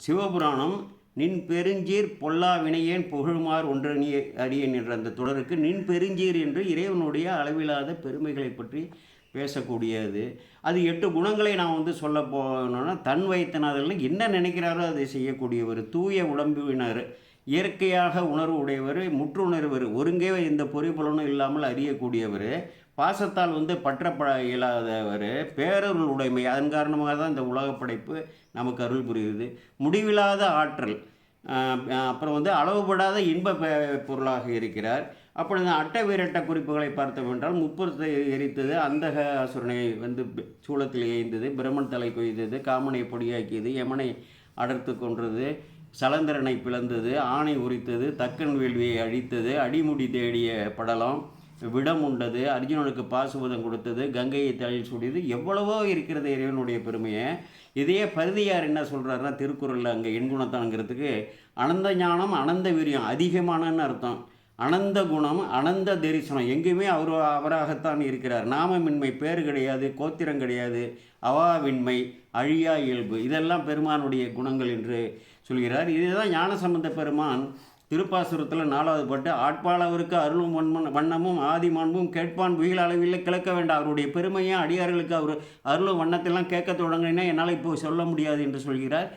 சிவபுராணம் நின் பெருஞ்சீர் பொல்லா வினையேன் புகழுமார் நீ அறியேன் என்ற அந்த தொடருக்கு நின் பெருஞ்சீர் என்று இறைவனுடைய அளவில்லாத பெருமைகளை பற்றி பேசக்கூடியது. அது எட்டு குணங்களை நான் வந்து சொல்ல போனோன்னா தன் வயத்தனாதல் என்ன நினைக்கிறாரோ அதை செய்யக்கூடியவர் தூய உடம்பினர் இயற்கையாக உணர்வு உடையவர் முற்றுணர்வர் ஒருங்கே இந்த பொறிபுலனும் இல்லாமல் அறியக்கூடியவர் பாசத்தால் வந்து பற்றப்பட இயலாதவர் பேரருள் உடைமை. அதன் காரணமாக தான் இந்த உலகப் படைப்பு நமக்கு அருள் புரியுது முடிவில்லாத ஆற்றல் அப்புறம் வந்து அளவுபடாத இன்ப பெ- பொருளாக இருக்கிறார். அப்பொழுது அட்ட வீரட்ட குறிப்புகளை பார்த்தோம் என்றால் முப்புறத்தை எரித்தது அந்தக அசுரனை வந்து சூளத்தில் ஏய்ந்தது பிரம்மன் தலை கொய்தது காமனை பொடியாக்கியது யமனை அடர்த்து கொன்றது சலந்திரனை பிளந்தது ஆணை உரித்தது தக்கன் வேள்வியை அழித்தது அடிமுடி தேடிய படலம் விடம் உண்டது அர்ஜுனனுக்கு பாசுபதம் கொடுத்தது. கங்கையை தழில் சுடியது. எவ்வளவோ இருக்கிறது இறைவனுடைய பெருமையை. இதையே பருதியார் என்ன சொல்கிறாருன்னா திருக்குறளில் அங்கே எண்குணத்தான்ங்கிறதுக்கு அனந்த ஞானம் அனந்த வீரியம் அதிகமானன்னு அர்த்தம். அனந்த குணம் அனந்த தரிசனம் எங்கேயுமே அவர் அவராகத்தான் இருக்கிறார். நாமமின்மை பேர் கிடையாது கோத்திரம் கிடையாது அவாவின்மை அழியா இயல்பு. இதெல்லாம் பெருமானுடைய குணங்கள் என்று சொல்கிறார். இதுதான் ஞான சம்பந்த பெருமான் திருப்பாசுரத்தில் நாலாவது பாட்டு ஆட்பாளவருக்கு அருளும் வன்மன் வண்ணமும் ஆதி மாண்பும் கேட்பான் புயல் அளவில் கிளக்க வேண்டாம் அவருடைய பெருமையும் அடியார்களுக்கு அவர் அருளும் வண்ணத்தெல்லாம் கேட்க தொடங்கினா என்னால் இப்போ சொல்ல முடியாது என்று சொல்கிறார்.